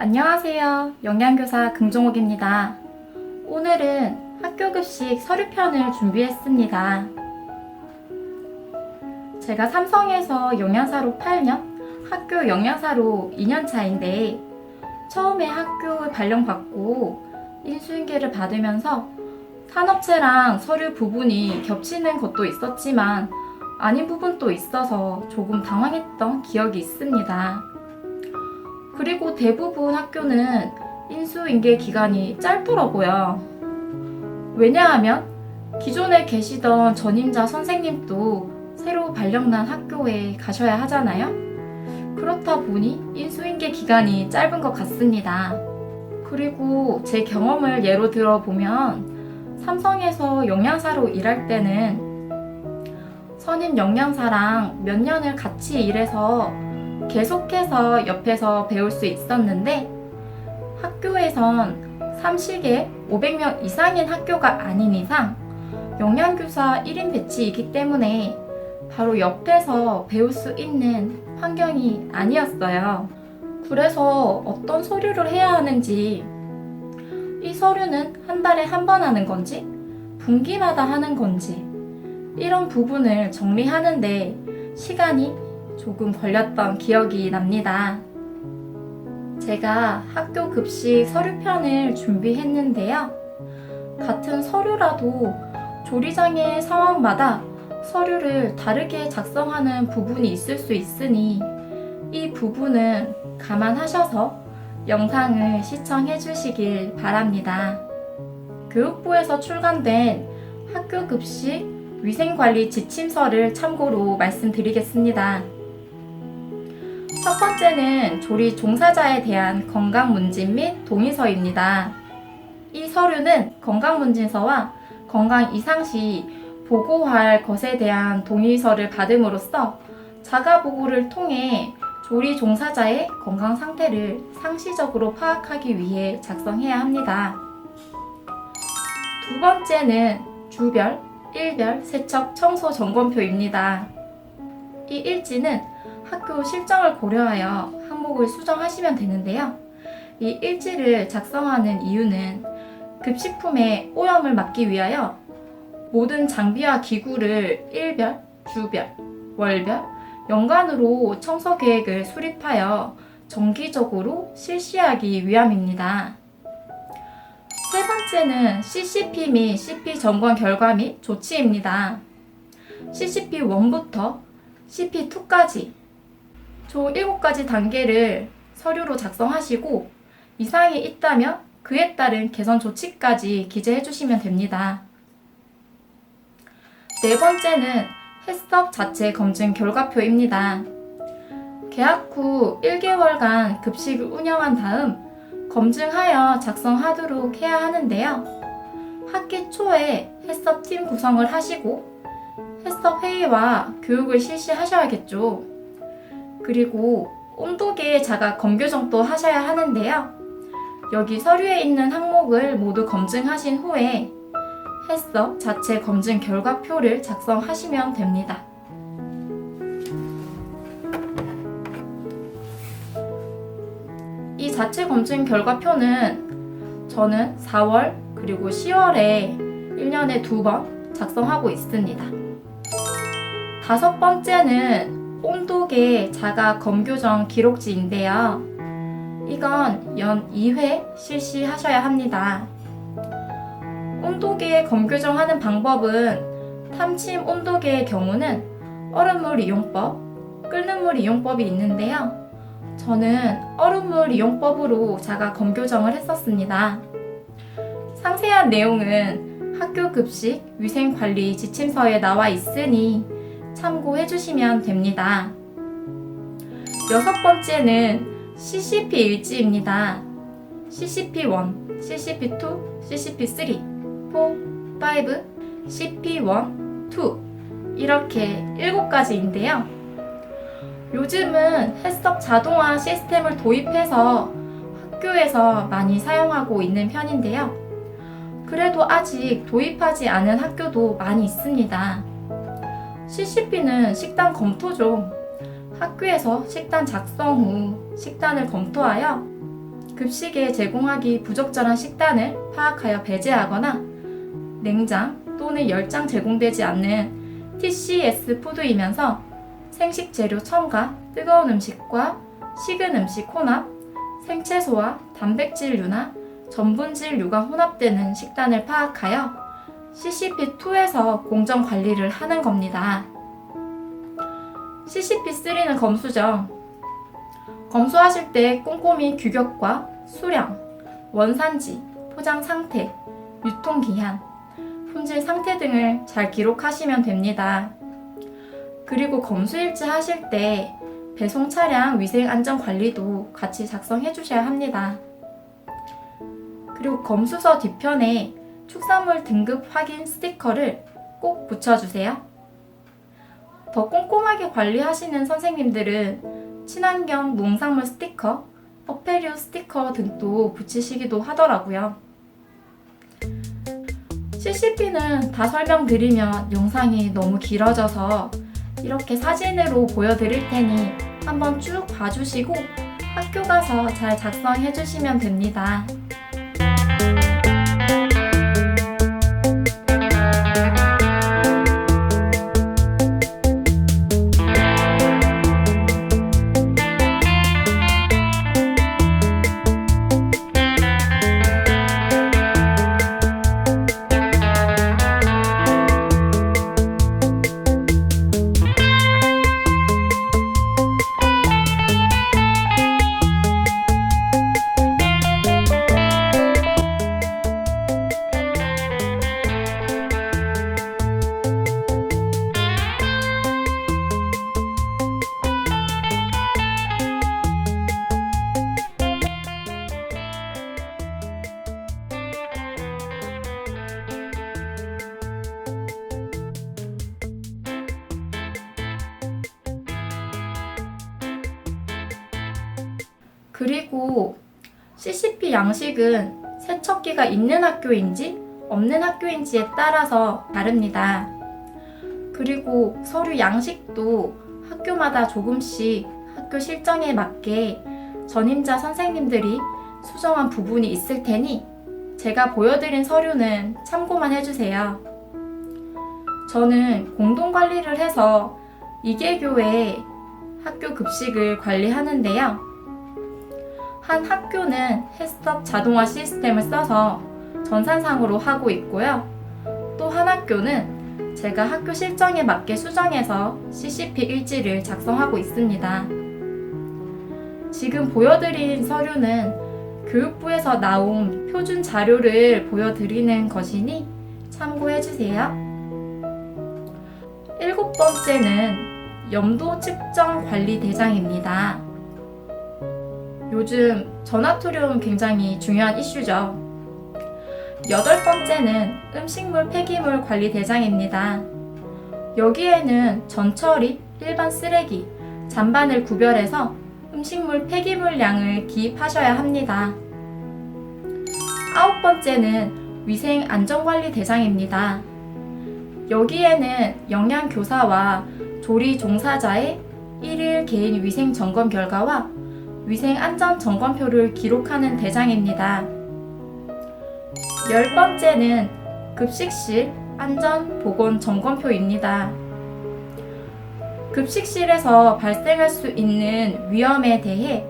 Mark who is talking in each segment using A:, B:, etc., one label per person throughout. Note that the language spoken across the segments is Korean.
A: 안녕하세요. 영양교사 금종옥입니다. 오늘은 학교급식 서류편을 준비했습니다. 제가 삼성에서 영양사로 8년, 학교 영양사로 2년 차인데 처음에 학교 발령받고 인수인계를 받으면서 산업체랑 서류 부분이 겹치는 것도 있었지만 아닌 부분도 있어서 조금 당황했던 기억이 있습니다. 그리고 대부분 학교는 인수인계 기간이 짧더라고요. 왜냐하면 기존에 계시던 전임자 선생님도 새로 발령난 학교에 가셔야 하잖아요. 그렇다 보니 인수인계 기간이 짧은 것 같습니다. 그리고 제 경험을 예로 들어보면 삼성에서 영양사로 일할 때는 선임 영양사랑 몇 년을 같이 일해서 계속해서 옆에서 배울 수 있었는데 학교에선 삼식에 500명 이상인 학교가 아닌 이상 영양교사 1인 배치이기 때문에 바로 옆에서 배울 수 있는 환경이 아니었어요. 그래서 어떤 서류를 해야 하는지 이 서류는 한 달에 한 번 하는 건지 분기마다 하는 건지 이런 부분을 정리하는데 시간이 조금 걸렸던 기억이 납니다. 제가 학교 급식 서류편을 준비했는데요. 같은 서류라도 조리장의 상황마다 서류를 다르게 작성하는 부분이 있을 수 있으니 이 부분은 감안하셔서 영상을 시청해 주시길 바랍니다. 교육부에서 출간된 학교 급식 위생관리 지침서를 참고로 말씀드리겠습니다. 첫 번째는 조리 종사자에 대한 건강문진 및 동의서입니다. 이 서류는 건강문진서와 건강 이상 시 보고할 것에 대한 동의서를 받음으로써 자가 보고를 통해 조리 종사자의 건강 상태를 상시적으로 파악하기 위해 작성해야 합니다. 두 번째는 주별, 일별, 세척, 청소 점검표입니다. 이 일지는 학교 실정을 고려하여 항목을 수정하시면 되는데요. 이 일지를 작성하는 이유는 급식품의 오염을 막기 위하여 모든 장비와 기구를 일별, 주별, 월별, 연간으로 청소 계획을 수립하여 정기적으로 실시하기 위함입니다. 세 번째는 CCP 및 CP 점검 결과 및 조치입니다. CCP1부터 CP2까지 총 7가지 단계를 서류로 작성하시고 이상이 있다면 그에 따른 개선 조치까지 기재해 주시면 됩니다. 네 번째는 해썹 자체 검증 결과표입니다. 개학 후 1개월간 급식을 운영한 다음 검증하여 작성하도록 해야 하는데요. 학기 초에 해썹 팀 구성을 하시고 해썹 회의와 교육을 실시하셔야겠죠. 그리고 온도계 자가 검교정도 하셔야 하는데요. 여기 서류에 있는 항목을 모두 검증하신 후에 해썹 자체 검증 결과표를 작성하시면 됩니다. 이 자체 검증 결과표는 저는 4월 그리고 10월에 1년에 두 번 작성하고 있습니다. 다섯 번째는 온도계 자가 검교정 기록지인데요. 이건 연 2회 실시하셔야 합니다. 온도계 검교정하는 방법은 탐침 온도계의 경우는 얼음물 이용법, 끓는 물 이용법이 있는데요. 저는 얼음물 이용법으로 자가 검교정을 했었습니다. 상세한 내용은 학교 급식 위생관리 지침서에 나와 있으니 참고해 주시면 됩니다. 여섯 번째는 CCP 일지입니다. CCP1, CCP2, CCP3, 4, 5, CP1, 2 이렇게 7가지인데요. 요즘은 해썹 자동화 시스템을 도입해서 학교에서 많이 사용하고 있는 편인데요. 그래도 아직 도입하지 않은 학교도 많이 있습니다. CCP는 식단 검토죠. 학교에서 식단 작성 후 식단을 검토하여 급식에 제공하기 부적절한 식단을 파악하여 배제하거나 냉장 또는 열장 제공되지 않는 TCS 푸드이면서 생식 재료 첨가, 뜨거운 음식과 식은 음식 혼합, 생채소와 단백질류나 전분질류가 혼합되는 식단을 파악하여 CCP2에서 공정 관리를 하는 겁니다. CCP3는 검수죠. 검수하실 때 꼼꼼히 규격과 수량, 원산지, 포장 상태, 유통기한, 품질 상태 등을 잘 기록하시면 됩니다. 그리고 검수일지 하실 때 배송 차량 위생 안전 관리도 같이 작성해 주셔야 합니다. 그리고 검수서 뒤편에 축산물 등급 확인 스티커를 꼭 붙여주세요. 더 꼼꼼하게 관리하시는 선생님들은 친환경 농산물 스티커, 어페류 스티커 등도 붙이시기도 하더라고요. CCP는 다 설명드리면 영상이 너무 길어져서 이렇게 사진으로 보여드릴 테니 한번 쭉 봐주시고 학교 가서 잘 작성해 주시면 됩니다. 그리고 CCP 양식은 세척기가 있는 학교인지 없는 학교인지에 따라서 다릅니다. 그리고 서류 양식도 학교마다 조금씩 학교 실정에 맞게 전임자 선생님들이 수정한 부분이 있을 테니 제가 보여드린 서류는 참고만 해주세요. 저는 공동관리를 해서 이계교의 학교 급식을 관리하는데요. 한 학교는 해썹 자동화 시스템을 써서 전산상으로 하고 있고요. 또 한 학교는 제가 학교 실정에 맞게 수정해서 CCP 일지를 작성하고 있습니다. 지금 보여드린 서류는 교육부에서 나온 표준 자료를 보여드리는 것이니 참고해주세요. 일곱 번째는 염도 측정 관리 대장입니다. 요즘 전화투룡 굉장히 중요한 이슈죠. 여덟 번째는 음식물 폐기물 관리 대장입니다. 여기에는 전처리, 일반 쓰레기, 잔반을 구별해서 음식물 폐기물량을 기입하셔야 합니다. 아홉 번째는 위생 안전관리 대장입니다. 여기에는 영양교사와 조리 종사자의 1일 개인 위생 점검 결과와 위생 안전 점검표를 기록하는 대장입니다. 열 번째는 급식실 안전 보건 점검표입니다. 급식실에서 발생할 수 있는 위험에 대해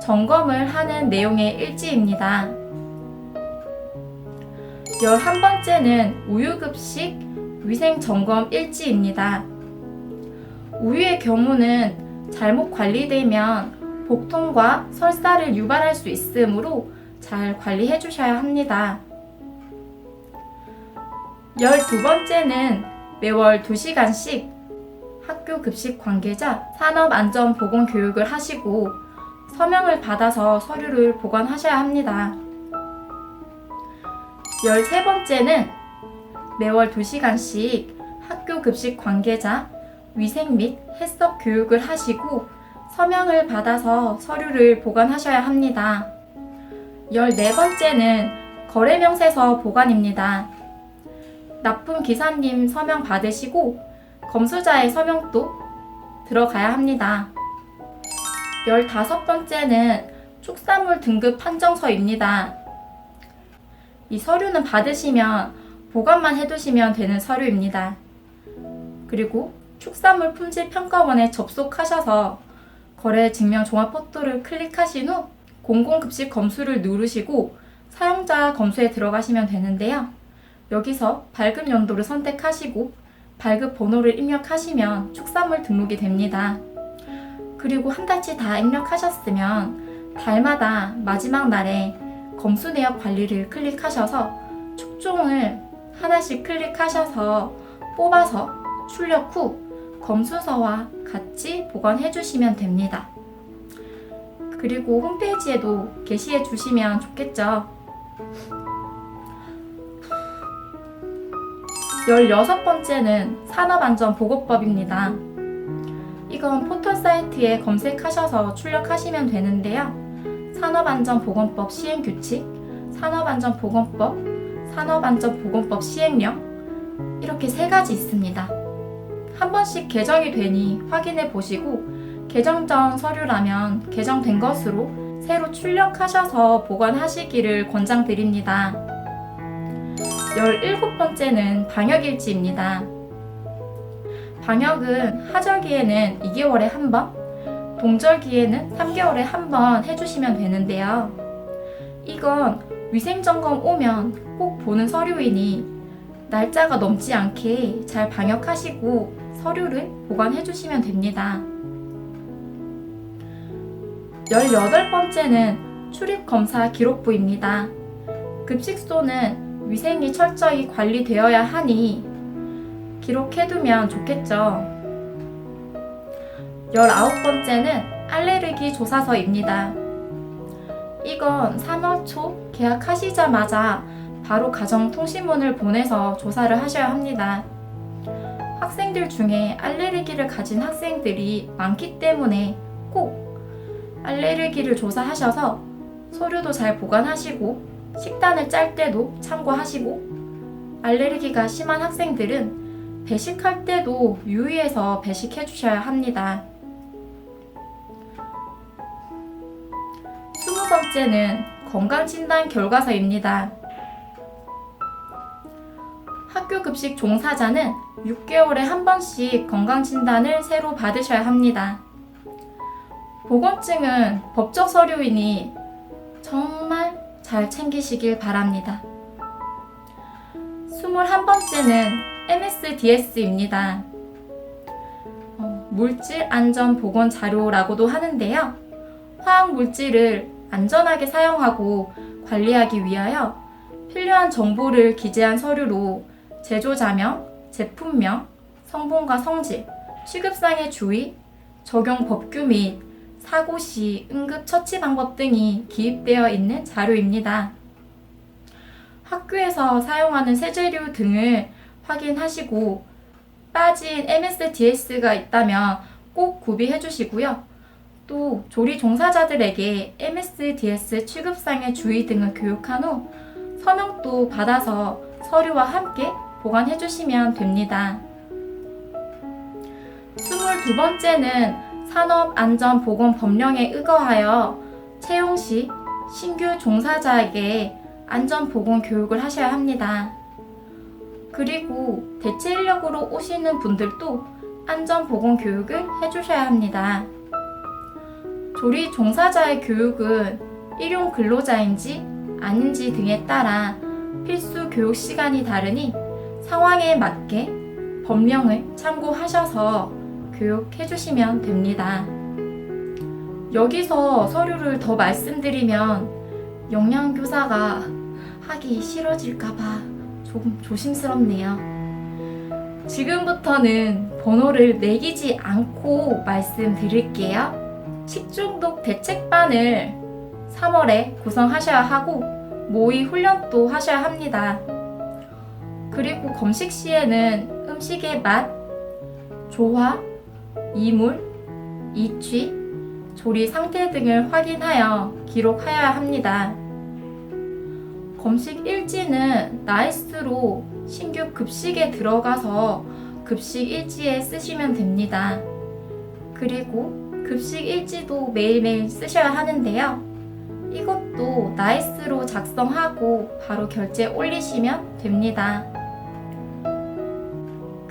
A: 점검을 하는 내용의 일지입니다. 열한 번째는 우유급식 위생 점검 일지입니다. 우유의 경우는 잘못 관리되면 복통과 설사를 유발할 수 있으므로 잘 관리해 주셔야 합니다. 12번째는 매월 2시간씩 학교 급식 관계자 산업안전보건 교육을 하시고 서명을 받아서 서류를 보관하셔야 합니다. 13번째는 매월 2시간씩 학교 급식 관계자 위생 및 해썹 교육을 하시고 서명을 받아서 서류를 보관하셔야 합니다. 14번째는 거래명세서 보관입니다. 납품 기사님 서명 받으시고 검수자의 서명도 들어가야 합니다. 15번째는 축산물 등급 판정서입니다. 이 서류는 받으시면 보관만 해두시면 되는 서류입니다. 그리고 축산물 품질 평가원에 접속하셔서 거래 증명 종합 포토를 클릭하신 후 공공급식 검수를 누르시고 사용자 검수에 들어가시면 되는데요. 여기서 발급 연도를 선택하시고 발급 번호를 입력하시면 축산물 등록이 됩니다. 그리고 한 달치 다 입력하셨으면 달마다 마지막 날에 검수 내역 관리를 클릭하셔서 축종을 하나씩 클릭하셔서 뽑아서 출력 후 검수서와 같이 보관해 주시면 됩니다. 그리고 홈페이지에도 게시해 주시면 좋겠죠. 16번째는 산업안전보고법입니다. 이건 포털 사이트에 검색하셔서 출력하시면 되는데요. 산업안전보건법 시행규칙, 산업안전보건법, 산업안전보건법 시행령 이렇게 세 가지 있습니다. 한 번씩 개정이 되니 확인해 보시고 개정 전 서류라면 개정된 것으로 새로 출력하셔서 보관하시기를 권장드립니다. 17번째는 방역일지입니다. 방역은 하절기에는 2개월에 한 번, 동절기에는 3개월에 한 번 해주시면 되는데요. 이건 위생점검 오면 꼭 보는 서류이니 날짜가 넘지 않게 잘 방역하시고 서류를 보관해 주시면 됩니다. 18번째는 출입검사 기록부입니다. 급식소는 위생이 철저히 관리되어야 하니 기록해두면 좋겠죠. 19번째는 알레르기 조사서입니다. 이건 3월 초 계약하시자마자 바로 가정통신문을 보내서 조사를 하셔야 합니다. 학생들 중에 알레르기를 가진 학생들이 많기 때문에 꼭 알레르기를 조사하셔서 서류도 잘 보관하시고 식단을 짤 때도 참고하시고 알레르기가 심한 학생들은 배식할 때도 유의해서 배식해 주셔야 합니다. 스무 번째는 건강진단 결과서입니다. 학교 급식 종사자는 6개월에 한 번씩 건강진단을 새로 받으셔야 합니다. 보건증은 법적 서류이니 정말 잘 챙기시길 바랍니다. 21번째는 MSDS입니다. 어, 물질 안전 보건 자료라고도 하는데요. 화학 물질을 안전하게 사용하고 관리하기 위하여 필요한 정보를 기재한 서류로 제조자명, 제품명, 성분과 성질, 취급상의 주의, 적용 법규 및 사고 시 응급 처치 방법 등이 기입되어 있는 자료입니다. 학교에서 사용하는 세제류 등을 확인하시고 빠진 MSDS가 있다면 꼭 구비해 주시고요. 또 조리 종사자들에게 MSDS 취급상의 주의 등을 교육한 후 서명도 받아서 서류와 함께 보관해 주시면 됩니다. 22번째는 산업안전보건법령에 의거하여 채용 시 신규 종사자에게 안전보건 교육을 하셔야 합니다. 그리고 대체 인력으로 오시는 분들도 안전보건 교육을 해주셔야 합니다. 조리 종사자의 교육은 일용 근로자인지 아닌지 등에 따라 필수 교육 시간이 다르니 상황에 맞게 법령을 참고하셔서 교육해 주시면 됩니다. 여기서 서류를 더 말씀드리면 영양교사가 하기 싫어질까봐 조금 조심스럽네요. 지금부터는 번호를 매기지 않고 말씀드릴게요. 식중독 대책반을 3월에 구성하셔야 하고 모의 훈련도 하셔야 합니다. 그리고 검식 시에는 음식의 맛, 조화, 이물, 이취, 조리 상태 등을 확인하여 기록하여야 합니다. 검식 일지는 나이스로 신규 급식에 들어가서 급식 일지에 쓰시면 됩니다. 그리고 급식 일지도 매일매일 쓰셔야 하는데요. 이것도 나이스로 작성하고 바로 결제 올리시면 됩니다.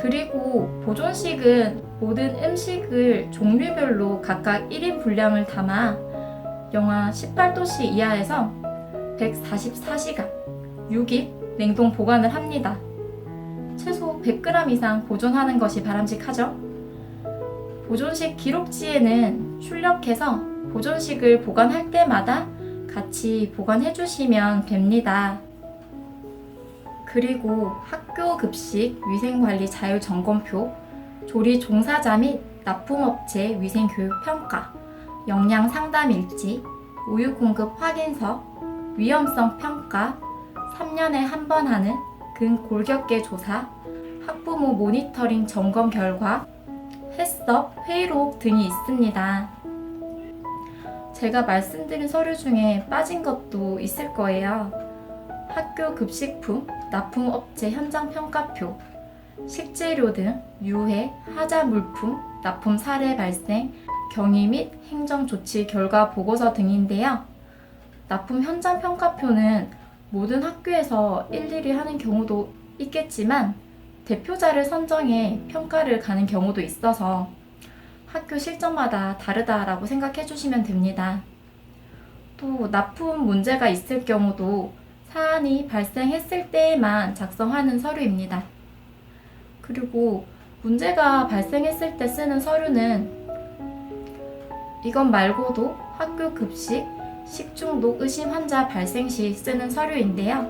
A: 그리고 보존식은 모든 음식을 종류별로 각각 1인 분량을 담아 영하 18도씨 이하에서 144시간 6일 냉동 보관을 합니다. 최소 100g 이상 보존하는 것이 바람직하죠. 보존식 기록지에는 출력해서 보존식을 보관할 때마다 같이 보관해 주시면 됩니다. 그리고 학교 급식 위생관리 자율점검표, 조리 종사자 및 납품업체 위생교육 평가, 영양 상담 일지, 우유 공급 확인서, 위험성 평가, 3년에 한 번 하는 근골격계 조사, 학부모 모니터링 점검 결과, 해썹, 회의록 등이 있습니다. 제가 말씀드린 서류 중에 빠진 것도 있을 거예요. 학교 급식품, 납품업체 현장 평가표, 식재료 등 유해, 하자 물품, 납품 사례 발생, 경위 및 행정 조치 결과 보고서 등인데요. 납품 현장 평가표는 모든 학교에서 일일이 하는 경우도 있겠지만 대표자를 선정해 평가를 가는 경우도 있어서 학교 실정마다 다르다라고 생각해 주시면 됩니다. 또 납품 문제가 있을 경우도 사안이 발생했을 때에만 작성하는 서류입니다. 그리고 문제가 발생했을 때 쓰는 서류는 이것 말고도 학교 급식, 식중독 의심 환자 발생 시 쓰는 서류인데요.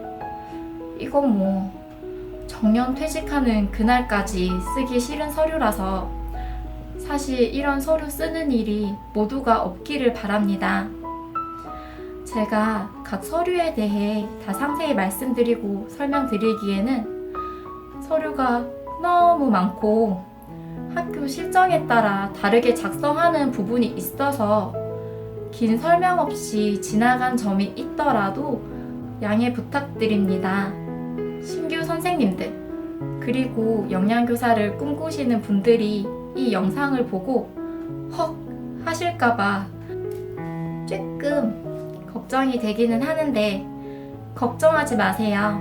A: 이건 뭐 정년 퇴직하는 그날까지 쓰기 싫은 서류라서 사실 이런 서류 쓰는 일이 모두가 없기를 바랍니다. 제가 각 서류에 대해 다 상세히 말씀드리고 설명드리기에는 서류가 너무 많고 학교 실정에 따라 다르게 작성하는 부분이 있어서 긴 설명 없이 지나간 점이 있더라도 양해 부탁드립니다. 신규 선생님들, 그리고 영양교사를 꿈꾸시는 분들이 이 영상을 보고 헉 하실까봐 조금 걱정이 되기는 하는데 걱정하지 마세요.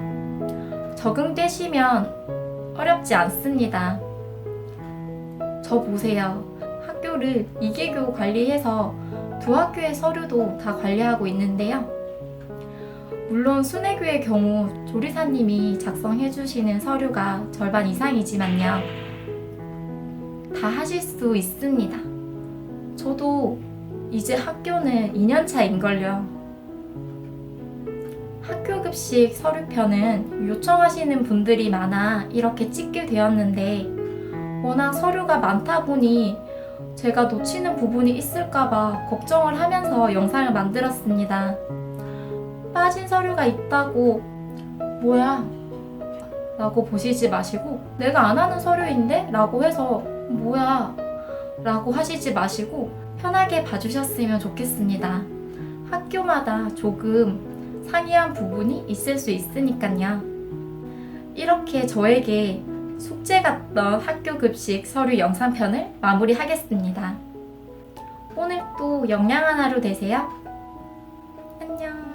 A: 적응되시면 어렵지 않습니다. 저 보세요. 학교를 이계교 관리해서 두 학교의 서류도 다 관리하고 있는데요. 물론 순회교의 경우 조리사님이 작성해 주시는 서류가 절반 이상이지만요. 다 하실 수 있습니다. 저도 이제 학교는 2년차인걸요. 학교 급식 서류편은 요청하시는 분들이 많아 이렇게 찍게 되었는데 워낙 서류가 많다 보니 제가 놓치는 부분이 있을까봐 걱정을 하면서 영상을 만들었습니다. 빠진 서류가 있다고 뭐야? 라고 보시지 마시고 내가 안 하는 서류인데? 라고 해서 뭐야? 라고 하시지 마시고 편하게 봐주셨으면 좋겠습니다. 학교마다 조금 상이한 부분이 있을 수 있으니까요. 이렇게 저에게 숙제 같던 학교 급식 서류 영상편을 마무리하겠습니다. 오늘 또 영양한 하루 되세요. 안녕.